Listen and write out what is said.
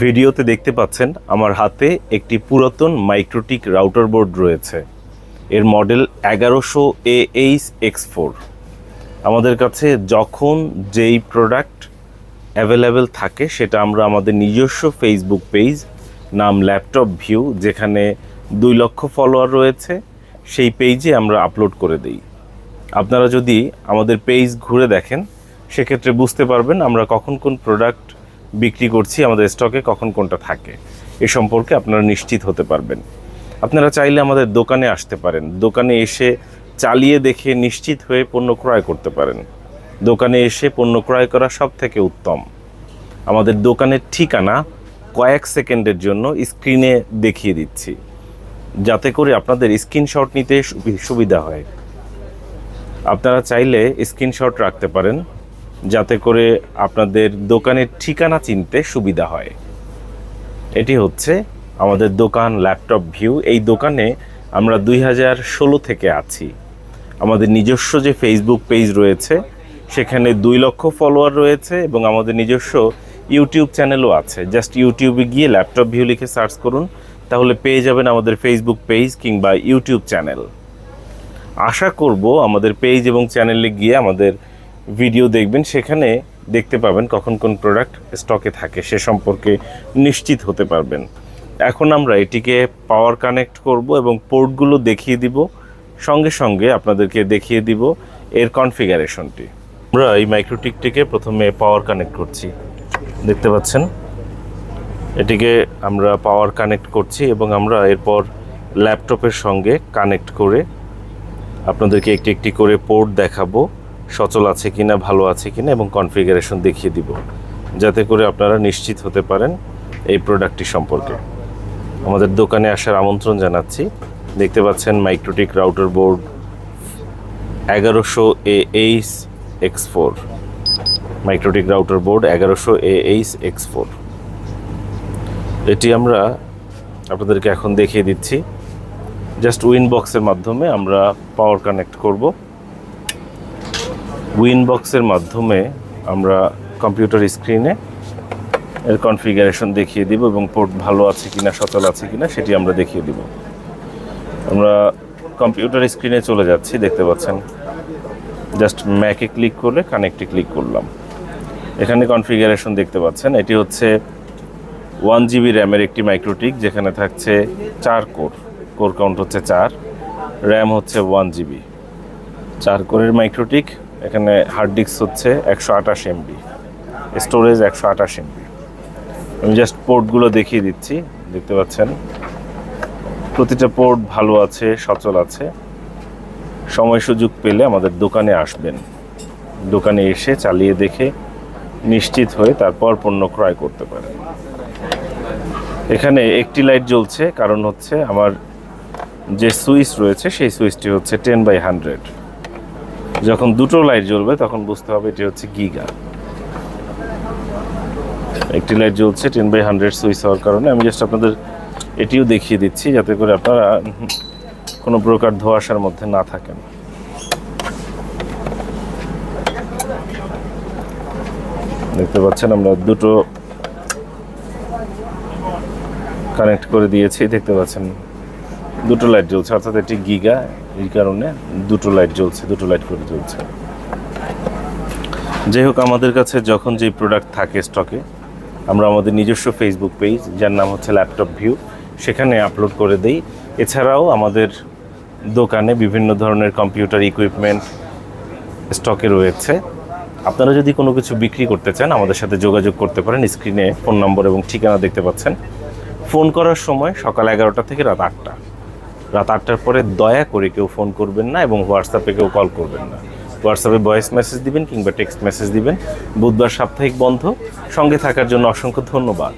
ভিডিওতে দেখতে পাচ্ছেন আমার হাতে একটি পুরাতন মাইক্রোটিক রাউটার বোর্ড রয়েছে। এর মডেল এগারোশো এ এইচ এক্স ফোর আমাদের কাছে যখন যেই প্রোডাক্ট অ্যাভেলেবেল থাকে, সেটা আমরা আমাদের নিজস্ব ফেসবুক পেজ নাম ল্যাপটপ ভিউ যেখানে দুই লক্ষ ফলোয়ার রয়েছে, সেই পেজে আমরা আপলোড করে দিই। আপনারা যদি আমাদের পেজ ঘুরে দেখেন, সেক্ষেত্রে বুঝতে পারবেন আমরা কখন কোন প্রোডাক্ট বিক্রি করছি, আমাদের স্টকে কখন কোনটা থাকে, এ সম্পর্কে আপনারা নিশ্চিত হতে পারবেন। আপনারা চাইলে আমাদের দোকানে আসতে পারেন। দোকানে এসে চালিয়ে দেখে নিশ্চিত হয়ে পণ্য ক্রয় করতে পারেন। দোকানে এসে পণ্য ক্রয় করা সব থেকে উত্তম। আমাদের দোকানের ঠিকানা কয়েক সেকেন্ডের জন্য স্ক্রিনে দেখিয়ে দিচ্ছি। যাতে করে আপনাদের স্ক্রিনশট নিতে সুবি- সুবিধা হয়। আপনারা চাইলে স্ক্রিনশট রাখতে পারেন। যাতে করে আপনাদের দোকানের ঠিকানা চিনতে সুবিধা হয়। এটি হচ্ছে আমাদের দোকান, ল্যাপটপ ভিউ। এই দোকানে আমরা দুই হাজার ষোলো থেকে আছি। আমাদের নিজস্ব যে ফেসবুক পেজ রয়েছে, সেখানে দুই লক্ষ ফলোয়ার রয়েছে এবং আমাদের নিজস্ব ইউটিউব চ্যানেলও আছে। জাস্ট ইউটিউবে গিয়ে ল্যাপটপ ভিউ লিখে সার্চ করুন, তাহলে পেয়ে যাবেন আমাদের ফেসবুক পেজ কিংবা ইউটিউব চ্যানেল আশা করব আমাদের পেজ এবং চ্যানেলে গিয়ে আমাদের ভিডিও দেখবেন, সেখানে দেখতে পাবেন কখন কোন প্রোডাক্ট স্টকে থাকে, সে সম্পর্কে নিশ্চিত হতে পারবেন। এখন আমরা এটিকে পাওয়ার কানেক্ট করব এবং পোর্টগুলো দেখিয়ে দিব। সঙ্গে সঙ্গে আপনাদেরকে দেখিয়ে দিব এর কনফিগারেশনটি আমরা এই মাইক্রোটিকটিকে প্রথমে পাওয়ার কানেক্ট করছি। দেখতে পাচ্ছেন? এটিকে আমরা পাওয়ার কানেক্ট করছি এবং আমরা এরপর ল্যাপটপের সঙ্গে কানেক্ট করে আপনাদেরকে একটি একটি করে পোর্ট দেখাবো। সচল আছে কিনা, ভালো আছে কিনা এবং কনফিগারেশন দেখিয়ে দিব। যাতে করে আপনারা নিশ্চিত হতে পারেন এই প্রোডাক্টটি সম্পর্কে। আমাদের দোকানে আসার আমন্ত্রণ জানাচ্ছি। দেখতে পাচ্ছেন মাইক্রোটিক রাউটার বোর্ড এগারোশো A H X four MikroTik router board এগারোশো এ এইচ এক্স ফোর এটি আমরা আপনাদেরকে এখন দেখিয়ে দিচ্ছি। জাস্ট উইন বক্সের মাধ্যমে আমরা পাওয়ার কানেক্ট করব। উইন বক্সের মাধ্যমে আমরা কম্পিউটার স্ক্রিনে এর কনফিগারেশন দেখিয়ে দিব এবং পোর্ট ভালো আছে কিনা, সচল আছে কিনা, সেটি আমরা দেখিয়ে দিব। আমরা কম্পিউটার স্ক্রিনে চলে যাচ্ছি, দেখতে পাচ্ছেন। জাস্ট ম্যাকে ক্লিক করলে কানেক্টে ক্লিক করলাম। এখানে কনফিগারেশন দেখতে পাচ্ছেন, এটি হচ্ছে ওয়ান জিবি র্যামের একটি মাইক্রোটিক যেখানে থাকছে চার কোর কোর কাউন্ট হচ্ছে চার র্যাম হচ্ছে ওয়ান জিবি চার কোরের মাইক্রোটিক এখানে হার্ড ডিস্ক হচ্ছে একশো আঠাশ এমবি স্টোরেজ একশো আঠাশ এমবি আমি জাস্ট পোর্টগুলো দেখিয়ে দিচ্ছি, দেখতে পাচ্ছেন? প্রতিটা পোর্ট ভালো আছে, সচল আছে। সময় সুযোগ পেলে আমাদের দোকানে আসবেন। দোকানে এসে চালিয়ে দেখে নিশ্চিত হয়ে তারপর পণ্য ক্রয় করতে পারেন। এখানে একটি লাইট জ্বলছে, কারণ হচ্ছে আমার যে সুইচ রয়েছে, সেই সুইচটি হচ্ছে টেন বাই হান্ড্রেড যখন দুটো লাইট জ্বলবে, তখন বুঝতে হবে এটি হচ্ছে গিগা একটি লাইট জ্বলছে টেন বাই হান্ড্রেড সুইচ হওয়ার কারণে। আমি জাস্ট আপনাদের এটিও দেখিয়ে দিচ্ছি যাতে করে আপনারা কোনো প্রকার ধোঁয়াশার মধ্যে না থাকেন। দেখতে পাচ্ছেন আমরা দুটো কানেক্ট করে দিয়েছি, দেখতে পাচ্ছেন। দুটো লাইট জ্বলছে, অর্থাৎ এটি গিগা, এই কারণে দুটো লাইট জ্বলছে, দুটো লাইট করে জ্বলছে। যাই হোক, আমাদের কাছে যখন যেই প্রোডাক্ট থাকে স্টকে আমরা আমাদের নিজস্ব ফেসবুক পেজ যার নাম হচ্ছে ল্যাপটপ ভিউ সেখানে আপলোড করে দেই। এছাড়াও আমাদের দোকানে বিভিন্ন ধরনের কম্পিউটার ইকুইপমেন্ট স্টকে রয়েছে। আপনারা যদি কোনো কিছু বিক্রি করতে চান, আমাদের সাথে যোগাযোগ করতে পারেন। স্ক্রিনে ফোন নম্বর এবং ঠিকানা দেখতে পাচ্ছেন। ফোন করার সময় সকাল এগারোটা থেকে রাত আটটা। রাত আটটার পরে দয়া করে কেউ ফোন করবেন না এবং হোয়াটসঅ্যাপে কেউ কল করবেন না। হোয়াটসঅ্যাপে ভয়েস মেসেজ দিবেন কিংবা টেক্সট মেসেজ দিবেন। বুধবার সাপ্তাহিক বন্ধ। সঙ্গে থাকার জন্য অসংখ্য ধন্যবাদ।